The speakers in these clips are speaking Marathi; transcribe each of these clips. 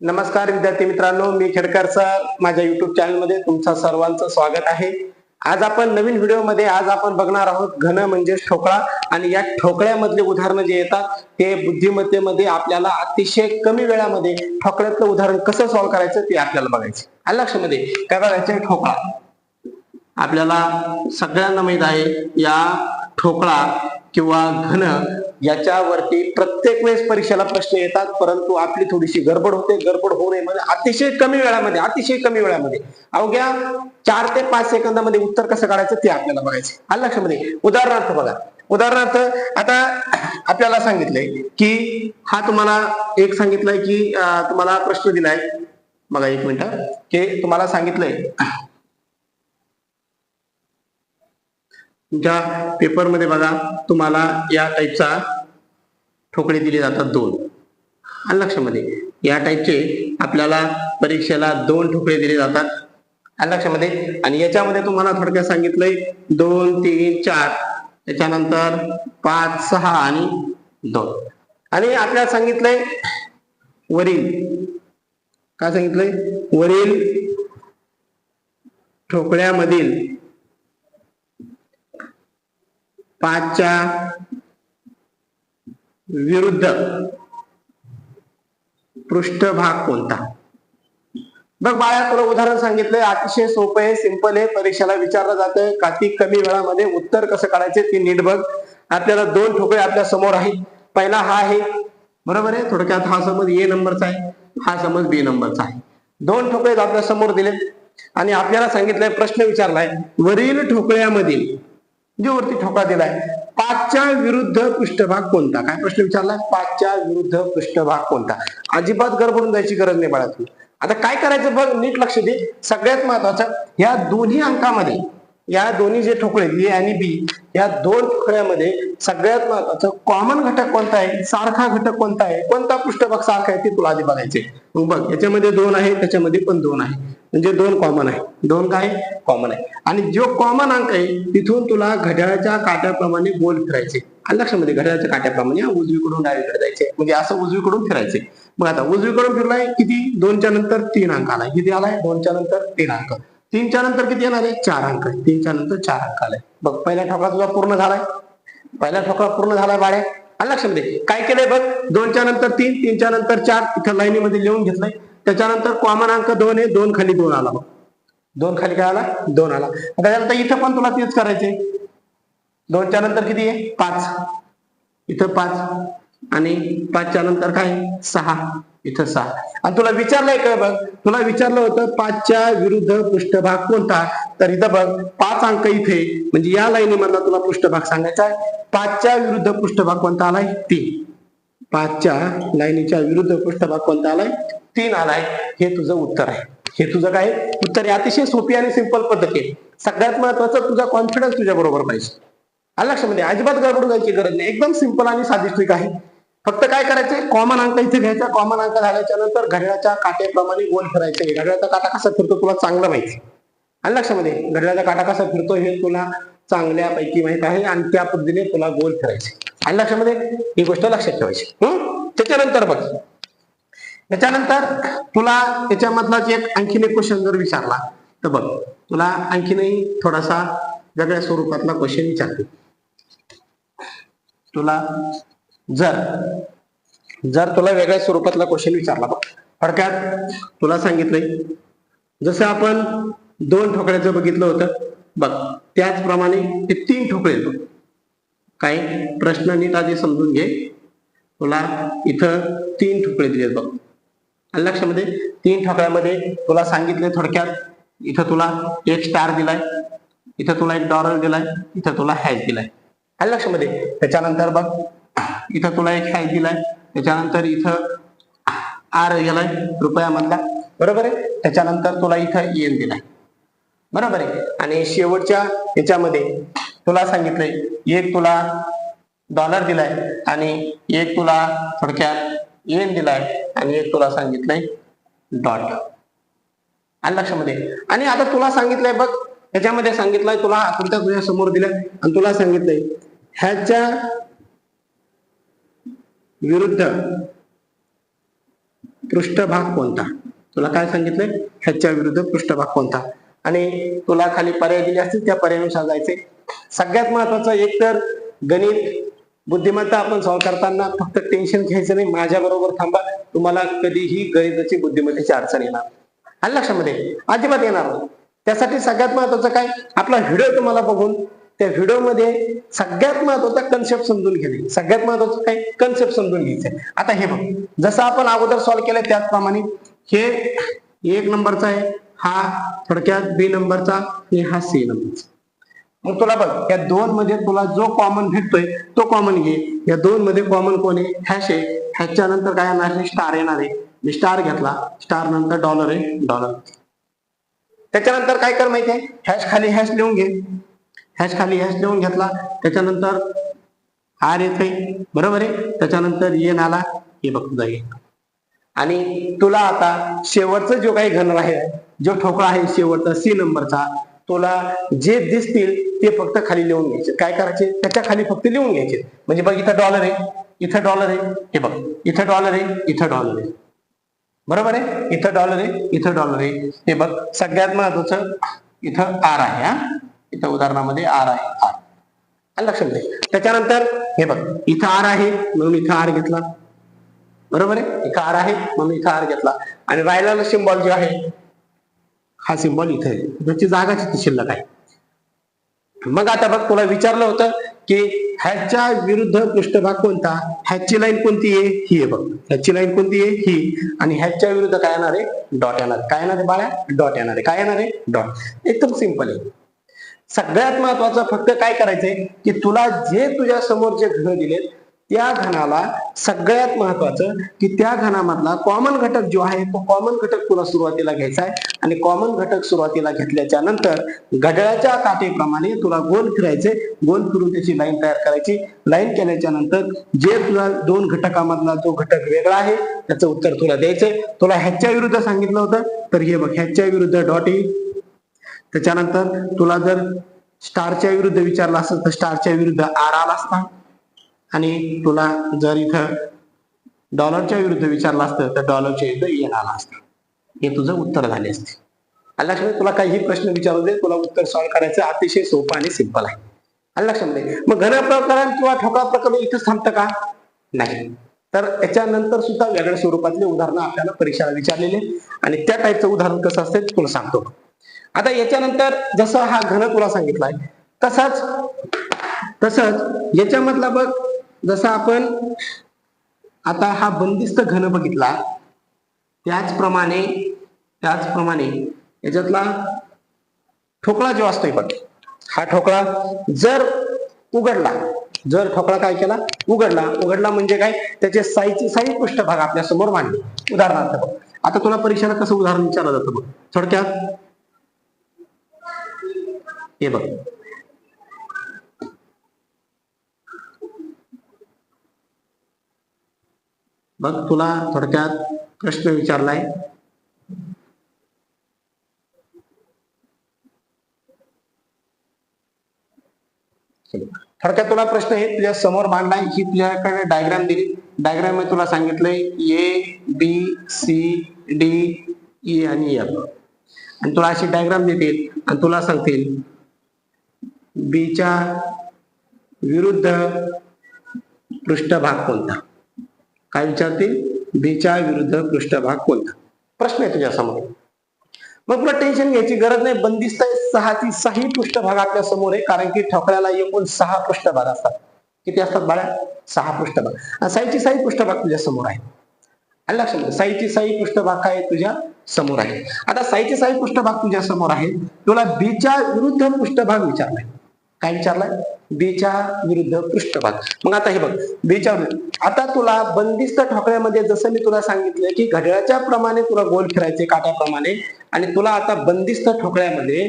नमस्कार विद्यार्थी मित्रांनो मी खेडकर सर. माझ्या युट्यूब चॅनलमध्ये तुमचं सर्वांचं स्वागत आहे. आज आपण नवीन व्हिडिओमध्ये आज आपण बघणार आहोत घन म्हणजे ठोकळा. आणि या ठोकळ्यामधले उदाहरणं जे येतात ते बुद्धिमत्तेमध्ये आपल्याला अतिशय कमी वेळामध्ये ठोकळ्यातलं उदाहरण कसं सॉल्व्ह करायचं ते आपल्याला बघायचं आलं लक्षामध्ये काय बघायचं ठोकळा. आपल्याला सगळ्यांना माहीत आहे या ठोकळा किंवा घन याच्यावरती प्रत्येक वेळेस परीक्षेला प्रश्न येतात परंतु आपली थोडीशी गडबड होते गडबड होऊ नये म्हणजे अतिशय कमी वेळामध्ये अतिशय कमी वेळामध्ये. अवघ्या चार ते पाच सेकंदामध्ये उत्तर कसं काढायचं ते आपल्याला बघायचं आलं लक्षामध्ये उदाहरणार्थ बघा. उदाहरणार्थ आता आपल्याला सांगितलंय की हा तुम्हाला एक सांगितलंय की तुम्हाला प्रश्न दिलाय. बघा एक मिनिट. की तुम्हाला सांगितलंय तुमच्या पेपरमध्ये बघा तुम्हाला या टाईपचा ठोकळे दिले जातात दोन. आणि लक्षामध्ये या टाईपचे आपल्याला परीक्षेला दोन ठोकळे दिले जातात. आणि लक्षामध्ये आणि याच्यामध्ये तुम्हाला थोडक्यात सांगितलंय दोन तीन चार. त्याच्यानंतर पाच सहा आणि दोन. आणि आपल्याला सांगितलंय वरील. काय सांगितलंय? वरील ठोकळ्यामधील पाचच्या विरुद्ध पृष्ठभाग कोणता? बघ बाळा तुला उदाहरण सांगितलंय अतिशय सोपं आहे सिंपल आहे परीक्षेला विचारलं जातं काती कमी वेळामध्ये उत्तर कसं काढायचे ते नीट बघ. आपल्याला दोन ठोकळे आपल्यासमोर आहेत. पहिला हा आहे बरोबर आहे? थोडक्यात हा समज ए नंबरचा आहे हा समज बी नंबरचा आहे. दोन ठोकळे आपल्यासमोर दिले आणि आपल्याला सांगितलंय प्रश्न विचारलाय. वरील ठोकळ्यामधील जो वरती ठोका दिलाय. पाचच्या विरुद्ध पृष्ठभाग कोणता? काय प्रश्न विचारलाय पाचच्या विरुद्ध पृष्ठभाग कोणता? अजिबात गडबडून जायची गरज नाही बाळा तू आता काय करायचं बघ नीट लक्ष दे. सगळ्यात महत्वाचं या दोन्ही अंकामध्ये या दोन्ही जे ठोकळे ए आणि बी या दोन ठोकळ्यामध्ये सगळ्यात महत्वाचं कॉमन घटक कोणता आहे? सारखा घटक कोणता आहे? कोणता पृष्ठभाग सारखा आहे ते तुला आधी बघायचे मग बघ याच्यामध्ये दोन आहे त्याच्यामध्ये पण दोन आहे. म्हणजे दोन कॉमन आहे. दोन काय? कॉमन आहे. आणि जो कॉमन अंक आहे तिथून तुला घड्याळाच्या काट्याप्रमाणे गोल फिरायचे. आणि लक्षामध्ये घड्याळाच्या काट्याप्रमाणे उजवीकडून डावीकडे जायचे. म्हणजे असं उजवीकडून फिरायचे. मग आता उजवीकडून फिरलाय किती? दोनच्या नंतर तीन अंक आलाय. किती आलाय? दोनच्या नंतर तीन अंक. तीनच्या नंतर किती येणार आहे? चार अंक तीनच्या नंतर चार अंक आलाय. बघ पहिला ठोकळा तुझा पूर्ण झालाय. पहिला ठोकळा पूर्ण झालाय बाळ्या. आणि लक्षामध्ये काय केलंय बघ? दोनच्या नंतर तीन तीनच्या नंतर चार. इथं लाईनीमध्ये लिहून घेतलंय. त्याच्यानंतर कॉमन अंक दोन आहे दोन खाली दोन आला. दोन खाली काय आला? दोन आला. त्याच्यानंतर त्यानंतर इथं पण तुला तेच करायचे. दोनच्या नंतर किती आहे? पाच. इथं पाच. आणि पाचच्या नंतर काय? सहा. इथं सहा. आणि तुला विचारलंय काय बघ? तुला विचारलं होतं पाचच्या विरुद्ध पृष्ठभाग कोणता? तर इथं बघ पाच अंक इथे. म्हणजे या लाईनी मधला तुला पृष्ठभाग सांगायचा आहे. पाचच्या विरुद्ध पृष्ठभाग कोणता आलाय? तीन. पाचच्या लाईनीच्या विरुद्ध पृष्ठभाग कोणता आलाय? तीन आलाय हे तुझं उत्तर आहे. हे तुझं काय? उत्तर आहे अतिशय सोपी आणि सिंपल पद्धती आहे. सगळ्यात महत्वाचं तुझा कॉन्फिडन्स तुझ्या बरोबर पाहिजे. आलं लक्षामध्ये म्हणजे अजिबात गडबड जायची गरज नाही. एकदम सिंपल आणि साधिष्ठिक आहे. फक्त काय करायचं कॉमन अंक इथे घ्यायचा. कॉमन अंक झाल्याच्यानंतर घड्याळाच्या काट्याप्रमाणे गोल फिरायचे घड्याळाचा काटा कसा फिरतो तुला चांगलं माहिती. आणि लक्षामध्ये म्हणजे घड्याळाचा काटा कसा फिरतो हे तुला चांगल्यापैकी माहीत आहे आणि त्या पद्धतीने तुला गोल फिरायचे आणि लक्षामध्ये म्हणजे ही गोष्ट लक्षात ठेवायची. हम्म त्याच्यानंतर बघ. त्याच्यानंतर तुला त्याच्यामधलाच एक आणखीन एक क्वेश्चन जर विचारला तर बघ तुला आणखीनही थोडासा वेगळ्या स्वरूपातला क्वेश्चन विचारते. तुला जर जर तुला वेगळ्या स्वरूपातला क्वेश्चन विचारला बघ. थोडक्यात तुला सांगितलंय जसं आपण दोन ठोकळ्याचं बघितलं होतं बघ त्याचप्रमाणे ते तीन ठोकळे आहेत बघ. काय प्रश्न नीट आधी समजून घे. तुला इथं तीन ठोकळे दिलेत बघ. लक्षामध्ये तीन ठोकळ्यामध्ये तुला सांगितले थोडक्यात इथं तुला एक स्टार दिलाय इथं तुला एक डॉलर दिलाय इथं तुला हॅश दिलाय. आणि लक्षामध्ये त्याच्यानंतर बघ इथं तुला एक हॅश दिलाय त्याच्यानंतर इथं आर गेलाय रुपयामधला बरोबर आहे? त्याच्यानंतर तुला इथं एन दिलाय. बरोबर आहे? आणि शेवटच्या याच्यामध्ये तुला सांगितलंय एक तुला डॉलर दिलाय आणि एक तुला थोडक्यात एन दिलाय आणि एक तुला सांगितलंय डॉट आणि लक्षामध्ये. आणि आता तुला सांगितलंय बघ ह्याच्यामध्ये सांगितलंय तुला आकृत्या तुझ्या समोर दिल्या आणि तुला सांगितलंय ह्याच्या विरुद्ध पृष्ठभाग कोणता? तुला काय सांगितलंय? ह्याच्या विरुद्ध पृष्ठभाग कोणता? आणि तुला खाली पर्याय दिले असतील त्या पर्यायानुसार जायचे सगळ्यात महत्वाचं एक तर गणित बुद्धिमत्ता आपण सॉल्व्ह करताना फक्त टेन्शन घ्यायचं नाही माझ्या बरोबर थांबा. तुम्हाला कधीही गणिताची बुद्धिमत्तेची अडचण येणार आणि लक्षामध्ये अजिबात येणार नाही. त्यासाठी सगळ्यात महत्वाचं काय? आपला व्हिडिओ तुम्हाला बघून त्या व्हिडिओमध्ये सगळ्यात महत्त्वाचा कन्सेप्ट समजून घेणे. सगळ्यात महत्वाचं काय? कन्सेप्ट समजून घ्यायचं आता हे बघ जसं आपण अगोदर सॉल्व्ह केलं त्याचप्रमाणे हे एक नंबरचा आहे हा थोडक्यात बी नंबरचा आणि हा सी नंबरचा मग तुला बघ या दोन मध्ये तुला जो कॉमन भेटतोय तो कॉमन घे. या दोन मध्ये कॉमन कोण आहे? हॅश आहे. हॅशच्या नंतर काय येणार आहे? स्टार येणार आहे. मी स्टार घेतला. स्टार नंतर डॉलर आहे. डॉलर त्याच्यानंतर काय कर माहितीये? हॅश खाली हॅश लिहून घे. हॅश खाली हॅश लिहून घेतला. त्याच्यानंतर आर येते बरोबर आहे? त्याच्यानंतर e येन आला. हे बघ तुझा ये आणि तुला आता शेवटचा जो काही घन आहे जो ठोकळा आहे शेवटचा सी नंबरचा तुला जे दिसतील ते फक्त खाली लिहून घ्यायचे. काय करायचे? त्याच्याखाली फक्त लिहून घ्यायचे. म्हणजे बघ इथं डॉलर आहे. इथं डॉलर आहे. हे बघ इथं डॉलर आहे इथं डॉलर आहे. बरोबर आहे? इथं डॉलर आहे इथं डॉलर आहे. हे बघ सगळ्यात महत्वाचं इथं आर आहे हा. इथं उदाहरणामध्ये आर आहे. आर लक्षात दे त्याच्यानंतर हे बघ इथं आर आहे म्हणून इथं आर घेतला. बरोबर आहे? इथं आर आहे म्हणून इथं आर घेतला. आणि राहिलेला सिम्बॉल जो आहे हा सिम्बॉल इथे आहे. त्याची जागा तिथे शिल्लक आहे. मग आता बघ तुला विचारलं होतं की ह्याच्या विरुद्ध पृष्ठभाग कोणता? ह्याची लाईन कोणती आहे? ही आहे बघ. ह्याची लाईन कोणती आहे? ही. आणि ह्याच्या विरुद्ध काय येणार आहे? डॉट येणार काय येणार आहे बाळा डॉट येणार आहे. काय येणार आहे? डॉट एकदम सिंपल आहे. सगळ्यात महत्वाचं फक्त काय करायचंय? की तुला जे तुझ्या समोर जे घन दिलेत त्या घनाला सगळ्यात महत्वाचं की त्या घनामधला कॉमन घटक जो आहे तो कॉमन घटक तुला सुरुवातीला घ्यायचा आहे. आणि कॉमन घटक सुरुवातीला घेतल्याच्या नंतर घड्याळाच्या काठीप्रमाणे तुला गोल फिरायचे. गोल फिरून त्याची लाईन तयार करायची. लाईन केल्याच्यानंतर जे तुला दोन घटकामधला जो घटक वेगळा आहे त्याचं उत्तर तुला द्यायचंय. तुला ह्याच्या विरुद्ध सांगितलं होतं. तर हे बघ ह्याच्या विरुद्ध डॉट येईल e. त्याच्यानंतर तुला जर स्टारच्या विरुद्ध विचारला असेल तर स्टारच्या विरुद्ध आर आला असता. आणि तुला जर इथं डॉलरच्या विरुद्ध विचारलं असतं तर डॉलरच्या विरुद्ध येण आला असतं. हे तुझं उत्तर झाले असते. लक्षामध्ये तुला काही प्रश्न विचारले तुला उत्तर सॉल्व्ह करायचं अतिशय सोपं आणि सिंपल आहे. आलं लक्षामध्ये मग घन प्रकरण किंवा ठोकळा प्रकरण इथंच थांबतं का? नाही. तर याच्यानंतर सुद्धा वेगळ्या स्वरूपातले उदाहरणं आपल्याला परीक्षेला विचारलेले आणि त्या टाईपचं उदाहरण कसं असते तुला सांगतो. आता याच्यानंतर जसं हा घन तुला सांगितलाय तसाच तसंच याच्यामधला बघ जसं आपण आता हा बंदिस्त घन बघितला त्याचप्रमाणे त्याचप्रमाणे याच्यातला ठोकळा जो असतोय बघ हा ठोकळा जर उघडला जर ठोकळा काय केला? उघडला. उघडला म्हणजे काय? त्याचे साईचे साई पृष्ठभाग आपल्यासमोर मांडले. उदाहरणार्थ बघ. आता तुला परीक्षेला कसं उदाहरण विचारलं जातं बघ? थोडक्यात? हे बघ. बघ तुला थोडक्यात प्रश्न विचारलाय. थोडक्यात तुला प्रश्न हे तुझ्या समोर मांडलाय ही तुझ्याकडे डायग्राम दिली. डायग्राममध्ये तुला सांगितलंय A B C D E आणि एफ आणि तुला अशी डायग्राम देतील आणि तुला सांगतील बीच्या विरुद्ध पृष्ठभाग कोणता? काय विचारतील? बीच्या विरुद्ध पृष्ठभाग कोणता प्रश्न आहे तुझ्या समोर मग तुला टेन्शन घ्यायची गरज नाही. बंदिस्त आहे. सहाची सहाही पृष्ठभाग आपल्यासमोर आहे. कारण की ठोकळ्याला एकूण सहा पृष्ठभाग असतात. किती असतात बाळा? सहा पृष्ठभाग. साईची साई पृष्ठभाग तुझ्या समोर आहे. आणि लक्षात साईची साई पृष्ठभाग काय आहे तुझ्या समोर आहे? आता साईची साई पृष्ठभाग तुझ्या समोर आहे. तुला बीच्या विरुद्ध पृष्ठभाग विचारलाय. काय विचारलाय? बीच्या विरुद्ध पृष्ठभाग. मग आता हे बघ बीच्या आता तुला बंदिस्त ठोकळ्यामध्ये जसं मी तुला सांगितलं की घड्याळाच्या प्रमाणे तुला गोल फिरायचे काट्याप्रमाणे आणि तुला आता बंदिस्त ठोकळ्यामध्ये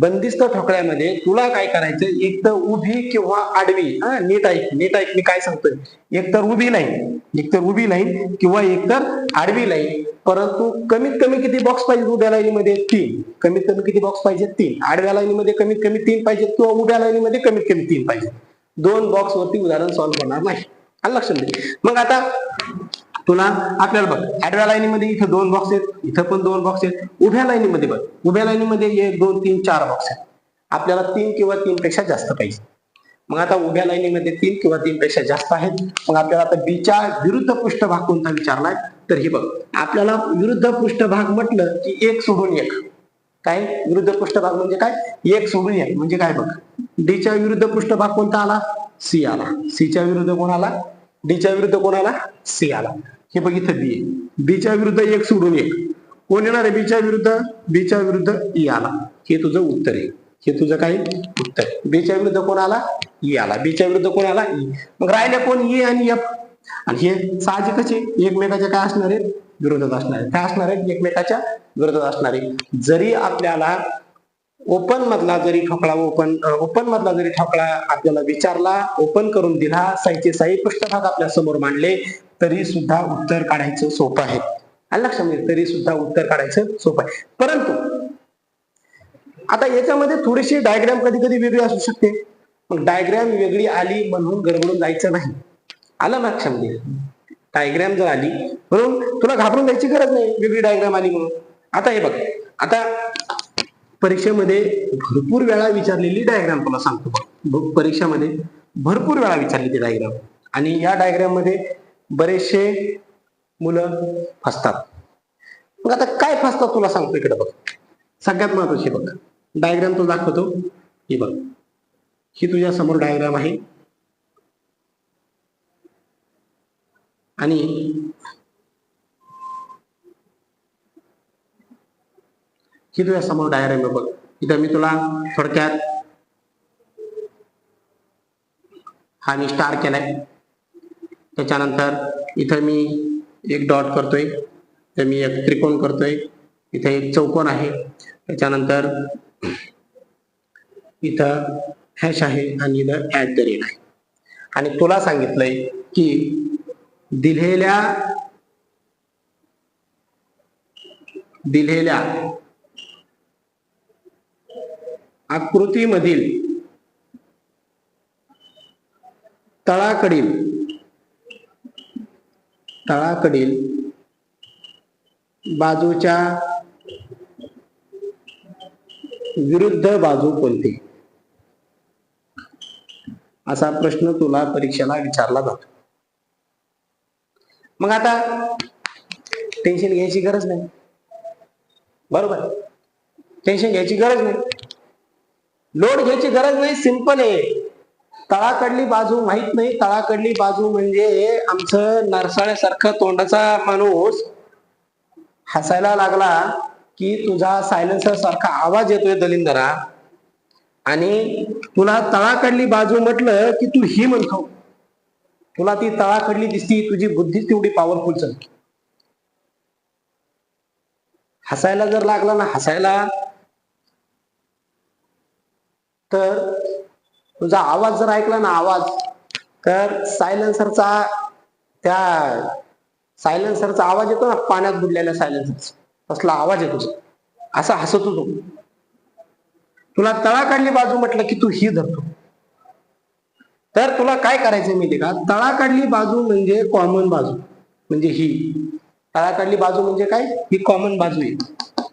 बंदिस्त ठोकळ्यामध्ये तुला काय करायचं एक तर उभी किंवा आडवी. हा नीट ऐक नीट ऐक मी काय सांगतोय? एक तर उभी लाईन एक तर उभी लाईन किंवा एक तर आडवी लाईन. परंतु कमीत कमी किती बॉक्स पाहिजे उभ्या लाईनीमध्ये? तीन. कमीत कमी किती बॉक्स पाहिजे तीन. आडव्या लाईनीमध्ये कमीत कमी तीन पाहिजेत किंवा उभ्या लाईनीमध्ये कमीत कमी तीन पाहिजे दोन बॉक्स वरती उदाहरण सॉल्व्ह होणार नाही. लक्षात दे मग आता तुला आपल्याला बघ आडव्या लाईनीमध्ये इथं दोन बॉक्स आहेत इथं पण दोन बॉक्स आहेत. उभ्या लाईनीमध्ये बघ उभ्या लाईनीमध्ये एक दोन तीन चार बॉक्स आहेत. आपल्याला तीन किंवा तीन पेक्षा जास्त पाहिजे. मग आता उभ्या लाईनीमध्ये तीन किंवा तीन पेक्षा जास्त आहेत. मग आपल्याला आता बीच्या विरुद्ध पृष्ठभाग कोणता विचारलाय? तर हे बघ आपल्याला विरुद्ध पृष्ठभाग म्हटलं की एक सोडून एक. काय? विरुद्ध पृष्ठभाग म्हणजे काय? एक सोडून एक. म्हणजे काय बघ? डीच्या विरुद्ध पृष्ठभाग कोणता आला? सी आला. सीच्या विरुद्ध कोण आला? डीच्या विरुद्ध कोण आला? सी आला. हे बघ इथं बी बीच्या विरुद्ध एक सोडून एक. कोण येणार आहे बीच्या विरुद्ध? बीच्या विरुद्ध ई आला. हे तुझं उत्तर आहे. हे तुझं काय? उत्तर बीच्या विरुद्ध कोण आला? ई आला. बीच्या विरुद्ध कोण आला? ई मग राहिले कोण? ई आणि एफ आणि हे साहजिकच आहे एकमेकाच्या काय असणार आहेत? विरोधात असणार आहेत. काय असणार आहेत? एकमेकाच्या विरोधात असणार आहे जरी आपल्याला ओपन मधला जरी ठोकळा ओपन ओपन मधला जरी ठोकळा आपल्याला विचारला ओपन करून दिला साईचे साई पृष्ठभाग आपल्यासमोर मांडले तरी सुद्धा उत्तर काढायचं सोपं आहे. लक्ष लक्षामध्ये म्हणजे तरी सुद्धा उत्तर काढायचं सोपं आहे. परंतु आता याच्यामध्ये थोडीशी डायग्राम कधी कधी वेगळी असू शकते. मग डायग्राम वेगळी आली म्हणून गडबडून जायचं नाही. आलं ना लक्षामध्ये म्हणजे डायग्राम जर आली म्हणून तुला घाबरून जायची गरज नाही. वेगळी डायग्राम आली म्हणून. आता हे बघ. आता परीक्षेमध्ये भरपूर वेळा विचारलेली डायग्राम तुला सांगतो बघ. बघ, परीक्षेमध्ये भरपूर वेळा विचारलेली डायग्राम आणि या डायग्राममध्ये बरेचसे मुलं फसतात. मग आता काय फसतात तुला सांगतो इकडे बघ. सगळ्यात महत्वाची बघ. डायग्राम तो दाखवतो. ही बघ. ही तुझ्या समोर डायग्राम आहे. आणि ही तुझ्या समोर डायग्राम आहे बघ. इथं मी तुला थोडक्यात हा मी स्टार केलाय. त्याच्यानंतर इथं मी एक डॉट करतोय तर मी एक त्रिकोण करतोय इथे एक चौकोन आहे. त्याच्यानंतर इथं हॅश आहे आणि इथं ऍट द रेट आहे. आणि तुला सांगितलंय की दिलेल्या दिलेल्या आकृतीमधील तळाकडील तळाकडील बाजूच्या विरुद्ध बाजू कोणती असा प्रश्न तुला परीक्षेला विचारला जातो. मग आता टेन्शन घ्यायची गरज नाही. बरोबर? टेन्शन घ्यायची गरज नाही. लोड घ्यायची गरज नाही. सिंपल आहे. तळाकडली बाजू माहीत नाही. तळाकडली बाजू म्हणजे आमचं नरसाळ्यासारखं तोंडाचा माणूस हसायला लागला की तुझा सायलेन्सर सारखा आवाज येतोय दलिंदरा. आणि तुला तळाकडली बाजू म्हटलं की तू ही म्हणतो. तुला ती तळाकडली दिसती तुझी बुद्धी तेवढी पॉवरफुल चालते हसायला जर लागला ना हसायला तर तुझा आवाज जर ऐकला ना आवाज तर सायलेन्सरचा त्या सायलेन्सरचा आवाज येतो ना पाण्यात बुडलेल्या सायलेन्सरचा तसला आवाज येतो. असा हसत होतो तुला तळाकडली बाजू म्हटलं की तू ही धरतो. तर तुला काय करायचं माहिती का? तळाकडली बाजू म्हणजे कॉमन बाजू. म्हणजे ही. तळाकडली बाजू म्हणजे काय? ही कॉमन बाजू आहे.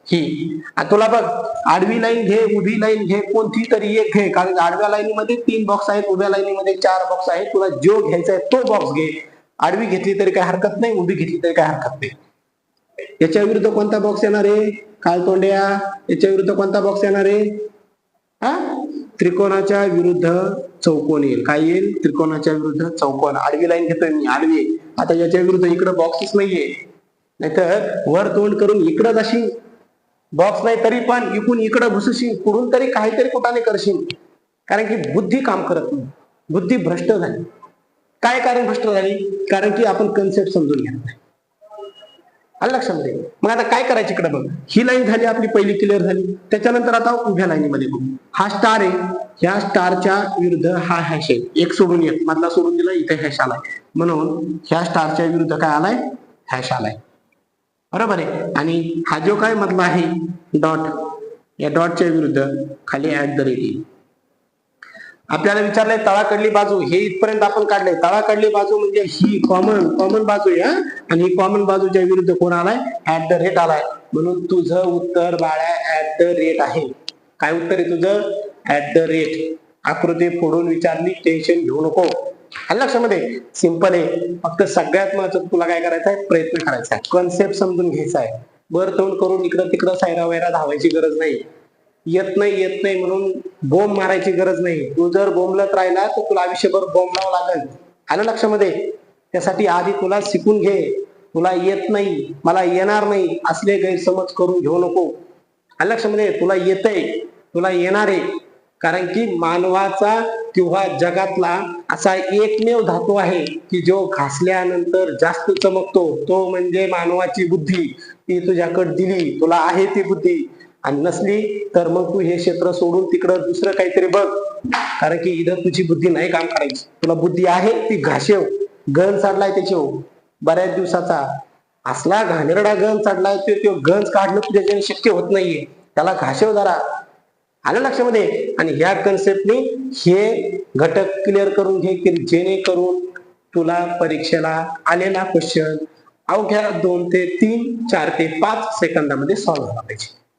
ही. तुला बघ आडवी लाईन घे उभी लाईन घे कोणती तरी एक घे. कारण आडव्या लाईनीमध्ये तीन बॉक्स आहेत उभ्या लाईनीमध्ये चार बॉक्स आहेत. तुला जो घ्यायचा आहे तो बॉक्स घे. आडवी घेतली तरी काही हरकत नाही उभी घेतली तरी काही हरकत नाही. याच्या विरुद्ध कोणता बॉक्स येणार आहे? काळतोंड्या याच्या विरुद्ध कोणता बॉक्स येणार आहे? हा त्रिकोणाच्या विरुद्ध चौकोन येईल. काय येईल? त्रिकोणाच्या विरुद्ध चौकोन. आडवी लाईन घेतोय मी आडवी. आता याच्या विरुद्ध इकडे बॉक्सच नाहीये. नाहीतर वर तोंड करून इकडं अशी बॉक्स नाही तरी पण इकून इकडं घुसशील कुठून तरी काहीतरी कुठाने करशील. कारण की बुद्धी काम करत नाही. बुद्धी भ्रष्ट झाली. काय कारण भ्रष्ट झाली? कारण की आपण कन्सेप्ट समजून घेत नाही. आलं लक्षामध्ये मग आता काय करायचं इकडे बघ. ही लाईन झाली आपली पहिली क्लिअर झाली. त्याच्यानंतर आता उभ्या लाईनीमध्ये बघू. हा स्टार आहे. ह्या स्टारच्या विरुद्ध हा हॅश आहे. एक सोडून एक. मधला सोडून दिला इथे हॅश आलाय. म्हणून ह्या स्टारच्या विरुद्ध काय आलाय? हॅश आलाय. बरोबर आहे. आणि हा जो काय मधला आहे डॉट या डॉटच्या विरुद्ध खाली ऍट द रेट येईल आपल्याला विचारलंय तळाकडली बाजू हे इथपर्यंत आपण काढलंय. तळाकडली बाजू म्हणजे ही कॉमन कॉमन बाजू आहे हा? आणि कॉमन बाजूच्या विरुद्ध कोण आलाय? ऍट द रेट आलाय. म्हणून तुझं उत्तर बाळ्या ऍट द रेट आहे. काय उत्तर आहे तुझं? At the rate. आकृती फोडून विचारली टेन्शन घेऊ नको. आणि लक्षामध्ये सिंपल आहे. फक्त सगळ्यात महत्वाचं तुला काय करायचं आहे? प्रयत्न करायचा आहे. कॉन्सेप्ट समजून घ्यायचा आहे. बर तोंड करून इकडं तिकडं सायरा वैरा धावायची गरज नाही. येत नाही येत नाही म्हणून बोंब मारायची गरज नाही. तू जर बोंबलत राहिला तर तुला आयुष्यभर बोंब लावा लागेल. आलं लक्षामध्ये त्यासाठी आधी तुला शिकून घे. तुला येत नाही मला येणार नाही असले गैरसमज करून घेऊ नको. आलं लक्षामध्ये तुला येतंय तुला येणार आहे. कारण की मानवाचा किंवा जगातला असा एकमेव धातू आहे की जो घासल्यानंतर जास्त चमकतो. तो म्हणजे मानवाची बुद्धी. ती तुझ्याकडे दिली तुला आहे ती बुद्धी. आणि नसली तर मग तू हे क्षेत्र सोडून तिकडं दुसरं काहीतरी बघ. कारण की इथं तुझी बुद्धी नाही काम करायची. तुला बुद्धी आहे ती घाशेव. गण चाडलाय त्याचे बऱ्याच दिवसाचा. असला घाणेरडा गण चढलाय तो तो गंज काढणं तुझ्याच्याने शक्य होत नाहीये. त्याला घाशेव जरा. आलं लक्षामध्ये? आणि ह्या कन्सेप्टने हे घटक क्लिअर करून घे की जेणेकरून तुला परीक्षेला आलेला क्वेश्चन अवघ्या दोन ते तीन चार ते पाच सेकंदामध्ये सॉल्व्ह झाला पाहिजे.